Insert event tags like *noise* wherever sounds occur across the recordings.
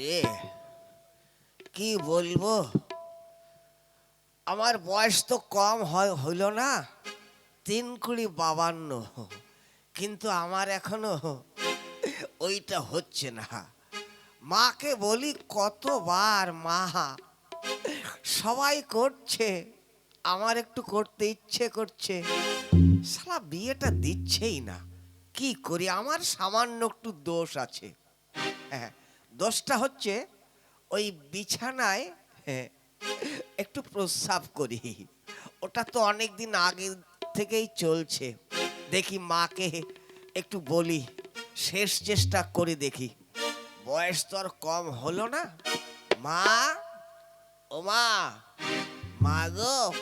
রে? কি বলব? আমার বয়স তো কম হয়, হইল না? তিন কুড়ি বাবান্ন। কিন্তু আমার এখনও ওইটা হচ্ছে না। মাকে বলি কতবার, মা, সবাই করছে, আমার একটু করতে ইচ্ছে করছে। সালা বিয়েটা দিচ্ছেই না। কি করি? আমার সামান্য একটু দোষ আছে। হ্যাঁ দোষটা হচ্ছে ওই বিছানায় *laughs* একটু প্রস্রাব করি। ওটা তো অনেক দিন আগে থেকেই চলছে। দেখি মাকে একটু বলি, শেষ চেষ্টা করে দেখি। বয়স তো আর কম হলো না। মা, ও মা মা গো।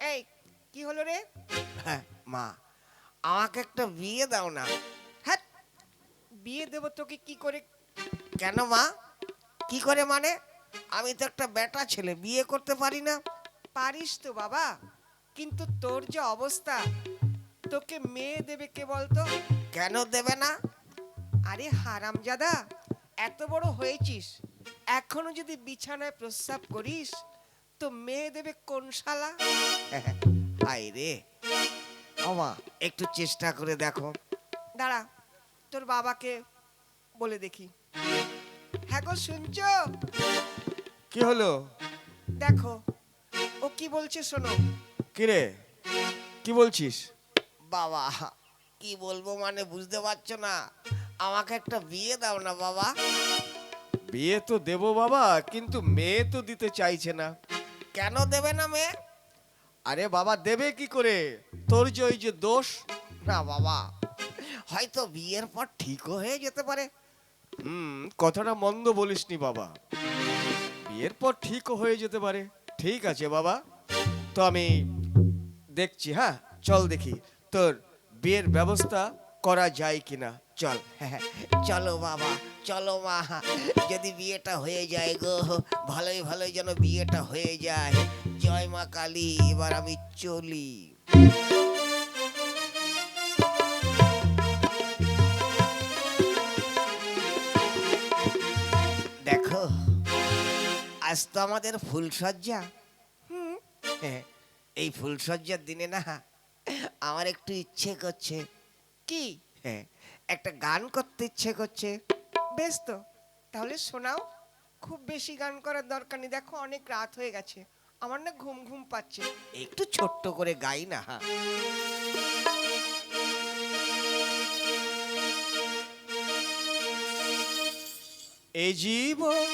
এই, কি হলো রে? হ্যাঁ মা, আমাকে একটা বিয়ে দাও না। হ্যাঁ বিয়ে দেবো তোকে কি করে কেন মা? কি করে মানে? আমি তো একটা বেটা ছেলে বিয়ে করতে পারি না। পারিস তো বাবা কিন্তু তোর যে অবস্থা তোকে মেয়ে দেবে কে বলতো? কেন দেবে না? আরে হারামজাদা এত বড় হয়েছিস এখনও যদি বিছানায় প্রস্রাব করিস তো মেয়ে দেবে কোন শালা? *laughs* হাই রে। আমা একটু চেষ্টা করে দেখো। দাঁড়া তোর বাবাকে বলে দেখি। হ্যাঁ গো শুনছো? কি হলো? দেখো ও কি বলছে শোনো। কিরে? কি বলছিস? বাবা কি বলব মানে বুঝতে পারছ না। আমাকে একটা বিয়ে দাও না বাবা। বিয়ে তো দেবো বাবা কিন্তু মেয়ে তো দিতে চাইছে না। কেন দেবে না মেয়ে? আরে বাবা দেবে কি করে? তোর যে ওই যে দোষ। না বাবা হয়তো বিয়ের পর ঠিকও হয়ে যেতে পারে। হুম কথাটা মন্দ বলিসনি বাবা। বিয়ের পর ঠিকও হয়ে যেতে পারে। ঠিক আছে বাবা। তো আমি দেখছি হ্যাঁ? চল দেখি তোর বিয়ের ব্যবস্থা করা যায় কিনা। চল। হ্যাঁ, *laughs* চলো বাবা চলো মা। যদি বিয়েটা হয়ে যায় গো ভালোই ভালোই যেন বিয়েটা হয়ে যায়। জয় মা কালী এবার আমি চলি। আজ তো আমাদের ফুলসজ্জা হুম। হ্যাঁ, এই ফুলসজ্জার দিনে না আমার একটু ইচ্ছে করছে। কি? হ্যাঁ একটা গান করতে ইচ্ছে করছে। বেশ তো তাহলে শোনাও। খুব বেশি গান করার দরকার নেই। দেখো অনেক রাত হয়ে গেছে। আমার না ঘুম ঘুম পাচ্ছে। একটু ছোট্ট করে গাই না এই জীবন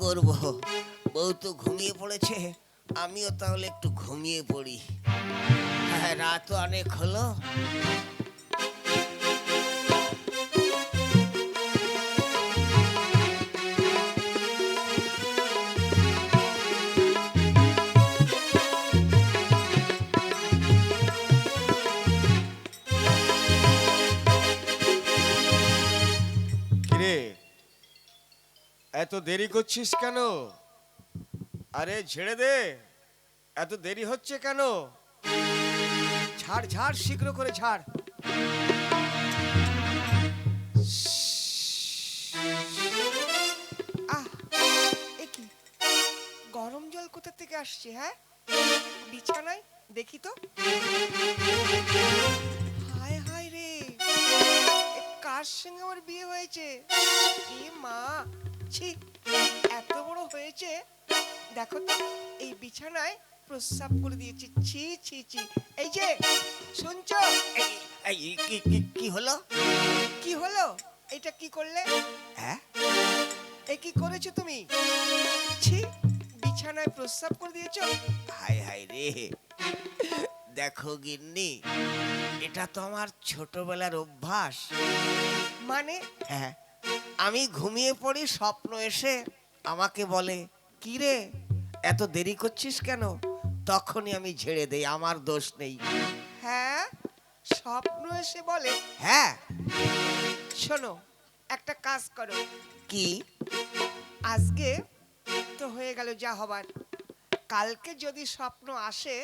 করব? বউ তো ঘুমিয়ে পড়েছে আমিও তাহলে একটু ঘুমিয়ে পড়ি। হ্যাঁ রাত অনেক হলো। এত দেরি করছিস কেন? আরে ছেড়ে দে। এত দেরি হচ্ছে কেন? ঝাড় ঝাড় শীঘ্র করে আহ গরম জল কোথা থেকে আসছে হ্যাঁ? বিছানায়? দেখি তো। হায় হায় রে। কার সঙ্গে আমার বিয়ে হয়েছে? এ ছি এত বড় হয়েছে দেখো তো এই বিছানায় প্রস্রাব করে দিয়েছে। ছি ছি ছি। এই যে শুনছো? কি হলো? কি হলো? এটা কি করলে? হ্যাঁ? এ কি করেছ তুমি? ছি বিছানায় প্রস্রাব করে দিয়েছ? হাই হাই রে। দেখো গিন্নি এটা তো আমার ছোটবেলার অভ্যাস। মানে? হ্যাঁ। আমি ঘুমিয়ে পড়ি স্বপ্ন এসে আমাকে বলে কি রে? এত দেরি করছিস কেন? তখনই আমি ঝেড়ে দেই আমার দোষ নেই। হ্যাঁ? স্বপ্ন এসে বলে? হ্যাঁ। শোনো একটা কাজ করো। কি? আজকে তো হয়ে গেল যা হবার। কালকে যদি স্বপ্ন আসে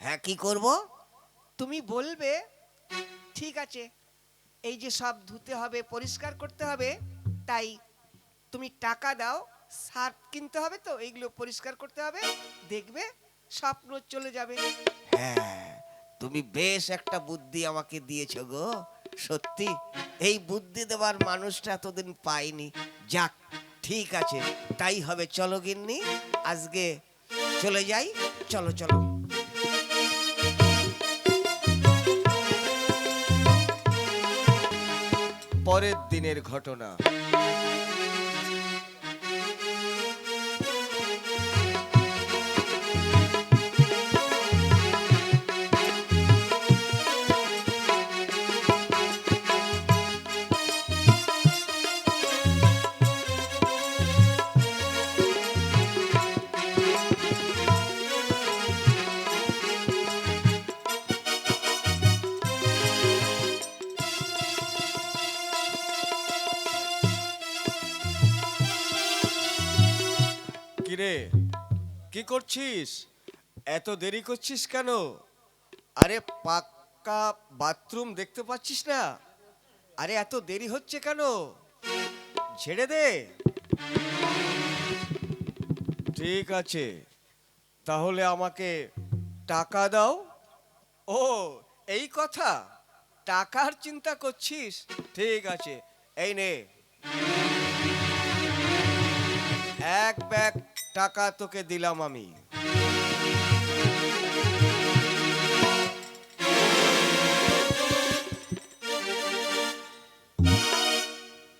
হ্যাঁ কি করব? তুমি বলবে ঠিক আছে এই যে সব ধুতে হবে, পরিষ্কার করতে হবে, তাই তুমি টাকা দাও সার্ফ কিনতে হবে তো, এইগুলো পরিষ্কার করতে হবে, দেখবে স্বপ্ন চলে যাবে। হ্যাঁ তুমি বেশ একটা বুদ্ধি আমাকে দিয়েছ গো, সত্যি। এই বুদ্ধি দেওয়ার মানুষটা এতদিন পাইনি। যাক, ঠিক আছে, তাই হবে। চলো গিন্নি, আজকে চলে যাই, চলো চলো। পরের দিনের ঘটনা। করছিস? এত দেরি করছিস কেন? আরে পাক্কা বাথরুম দেখতে পাচ্ছিস না? আরে এত দেরি হচ্ছে কেন? ছেড়ে দে। ঠিক আছে। তাহলে আমাকে টাকা দাও। ও, এই কথা। টাকার চিন্তা করছিস? ঠিক আছে। এই নে। এক ব্যাগ টাকা তোকে দিলাম আমি।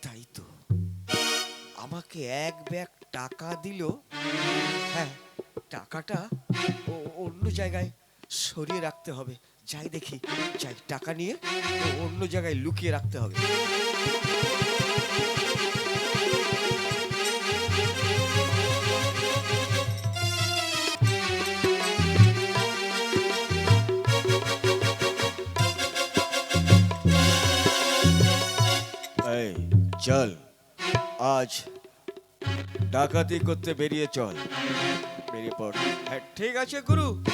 তাই তো। আমাকে এক ব্যাগ টাকা দিল। হ্যাঁ টাকাটা অন্য জায়গায় সরিয়ে রাখতে হবে। যাই দেখি, যাই টাকা নিয়ে অন্য জায়গায় লুকিয়ে রাখতে হবে। এই চল। আজ ডাকাতি করতে বেরিয়ে চল। বেরিয়ে পড়। হ্যাঁ ঠিক আছে গুরু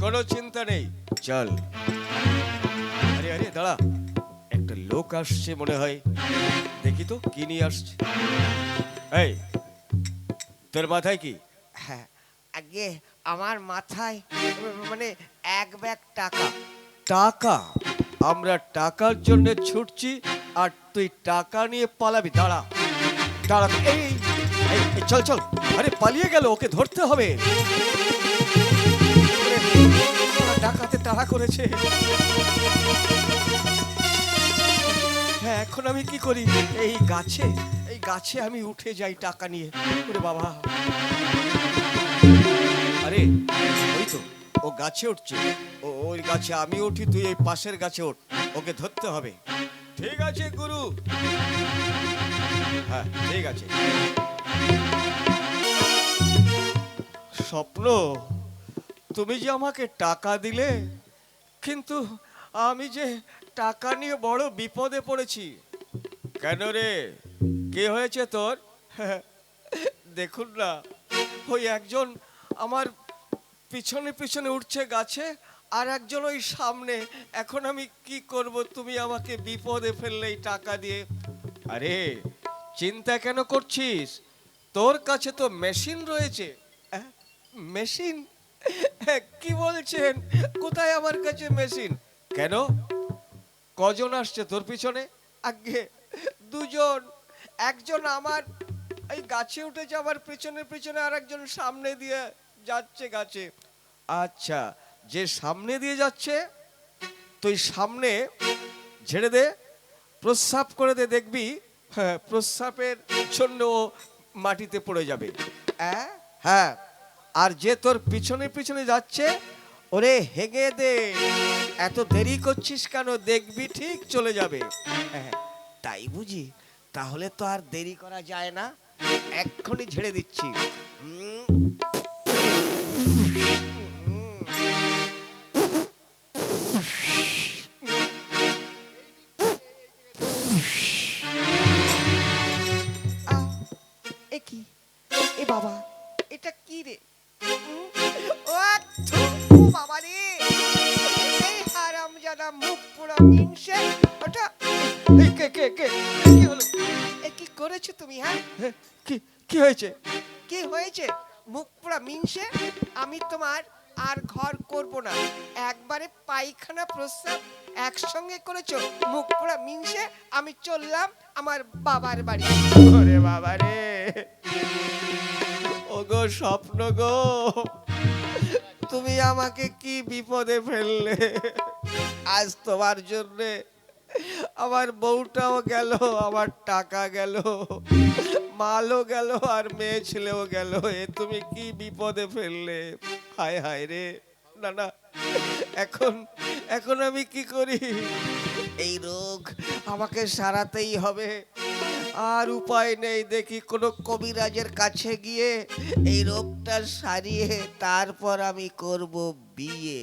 কোনো চিন্তা নেই। চল। আরে আরে দাঁড়া। একটা লোক আসছে মনে হয়। দেখি তো কি নিয়ে আসছে? এই তোর মাথায় কি? হ্যাঁ আগে আমার মাথায় মানে এক ব্যাগ টাকা। টাকা? আমরা টাকার জন্য ছুটছি আর তুই টাকা নিয়ে পালাবি, দাঁড়া। দাঁড়া, এই চল চল। আরে, পালিয়ে গেল, ওকে ধরতে হবে। ডাকাতে তাড়া করেছে। হ্যাঁ এখন আমি কি করি? এই গাছে এই গাছে আমি উঠে যাই টাকা নিয়ে। ওরে বাবা। আরে, ওই তো, ও গাছে উঠছে। ও, ওই গাছে আমি উঠি, তুই এই পাশের গাছে ওঠ ওকে ধরতে হবে। ঠিক আছে, গুরু। হ্যাঁ ঠিক আছে। স্বপ্ন, তুমি যে আমাকে টাকা দিলে, কিন্তু আমি যে টাকা নিয়ে বড় বিপদে পড়েছি। কেন রে? কে হয়েছে তোর? দেখুন না, ওই একজন আমার পিছনে পিছনে উঠছে গাছে আর একজন ওই সামনে এখন আমি কি করব? তুমি আমাকে বিপদে ফেললে এই টাকা দিয়ে। আরে চিন্তা কেন করছিস? তোর কাছে তো মেশিন রয়েছে। মেশিন? কি বলছেন? কোথায় আমার কাছে মেশিন? কেন? কজন আসছে তোর পিছনে? আগে দুজন একজন আমার এই গাছে উঠেছে আমার পিছনে পিছনে আর একজন সামনে দিয়ে যাচ্ছে গাছে। আচ্ছা যে সামনে দিয়ে যাচ্ছে তুই সামনে ঝেড়ে দে প্রস্রাব করে দে দেখবি হ্যাঁ প্রস্রাবের জন্য মাটিতে পড়ে যাবে। হ্যাঁ হ্যাঁ। আর যে তোর পিছনে পিছনে যাচ্ছে ওরে হেগে দে এত দেরি করছিস কেন? দেখবি ঠিক চলে যাবে। হ্যাঁ, তাই বুঝি? তাহলে তো আর দেরি করা যায় না। এক্ষুনি ঝেড়ে দিচ্ছি। এটা কি রে? ও বাবা রে! এই হারাম জাদা মুখ পুরো মিনসে ওটা কে কে কে? কি হলো? এ কি করেছ তুমি হ্যাঁ? কি কি হয়েছে? কি হয়েছে? মুখ পুরো মিনসে আমি তোমার আর ঘর করব না। একবারে পায়খানা প্রস্রাব একসঙ্গে করেছ। মুখ পুরো মিনসে আমি চললাম আমার বাবার বাড়ি। ওরে বাবা রে! গো স্বপ্ন গো। তুমি আমাকে কি বিপদে ফেললে? আজ তোমার জন্যে আমার বউটাও গেল, আমার টাকা গেল, মালও গেল, আর মেয়ে ছেলেও গেল। এ তুমি কি বিপদে ফেললে? হায় হায় রে, না না, এখন এখন আমি কি করি? এই রোগ আমাকে সারাতেই হবে। আর উপায় নেই, দেখি কোনো কবিরাজের কাছে গিয়ে এই রোগটা সারিয়ে তারপর আমি করব বিয়ে।